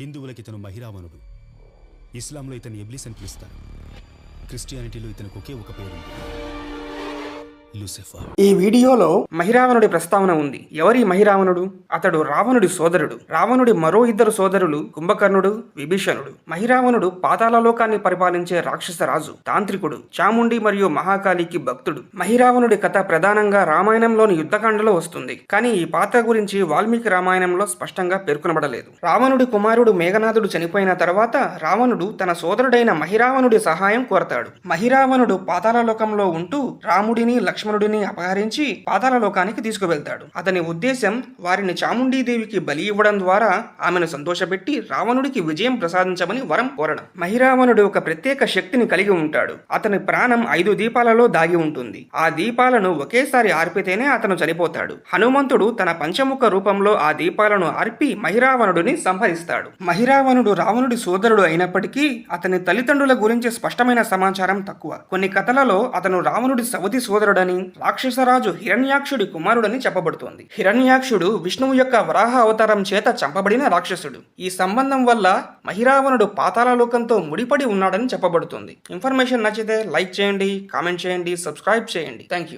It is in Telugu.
హిందువులకి ఇతను మహిరావణుడు ఇస్లాంలో ఇతను ఎబ్లిస్ అని పిలుస్తారు. క్రిస్టియానిటీలో ఇతనికి ఒకే ఒక పేరు లూసిఫర్ ఈ వీడియోలో మహిరావణుడి ప్రస్తావన ఉంది. ఎవరి మహిరావణుడు? అతడు రావణుడి సోదరుడు. రావణుడి మరో ఇద్దరు సోదరులు కుంభకర్ణుడు విభీషణుడు. మహిరావణుడు పాతాళలోకాన్ని పరిపాలించే రాక్షస రాజు తాంత్రికుడు చాముండి మరియు మహాకాళికి భక్తుడు. మహిరావణుడి కథ ప్రధానంగా రామాయణంలోని యుద్ధకాండలో వస్తుంది. కానీ ఈ పాత్ర గురించి వాల్మీకి రామాయణంలో స్పష్టంగా పేర్కొనబడలేదు. రావణుడి కుమారుడు మేఘనాథుడు చనిపోయిన తర్వాత రావణుడు తన సోదరుడైన మహిరావణుడి సహాయం కోరతాడు. మహిరావణుడు పాతాళలోకంలో ఉంటూ రాముడిని లక్ష్మణుడిని అపహరించి పాతాల లోకానికి తీసుకువెళ్తాడు. అతని ఉద్దేశం వారిని చాముండీదేవికి బలి ఇవ్వడం ద్వారా ఆమెను సంతోషపెట్టి రావణుడికి విజయం ప్రసాదించమని వరం కోరడం. మహిరావణుడు ఒక ప్రత్యేక శక్తిని కలిగి ఉంటాడు. అతని ప్రాణం ఐదు దీపాలలో దాగి ఉంటుంది. ఆ దీపాలను ఒకేసారి ఆర్పితేనే అతను చనిపోతాడు. హనుమంతుడు తన పంచముఖ రూపంలో ఆ దీపాలను ఆర్పి మహిరావణుడిని సంహరిస్తాడు. మహిరావణుడు రావణుడి సోదరుడు అయినప్పటికీ అతని తల్లిదండ్రుల గురించి స్పష్టమైన సమాచారం తక్కువ. కొన్ని కథలలో అతను రావణుడి సవతి సోదరుడని రాక్షసరాజు హిరణ్యాక్షుడి కుమారుడని చెప్పబడుతోంది. హిరణ్యాక్షుడు విష్ణువు యొక్క వరాహ అవతారం చేత చంపబడిన రాక్షసుడు. ఈ సంబంధం వల్ల మహిరావణుడు పాతాళలోకంతో ముడిపడి ఉన్నాడని చెప్పబడుతుంది. ఇన్ఫర్మేషన్ నచ్చితే లైక్ చేయండి కామెంట్ చేయండి సబ్స్క్రైబ్ చేయండి. Thank you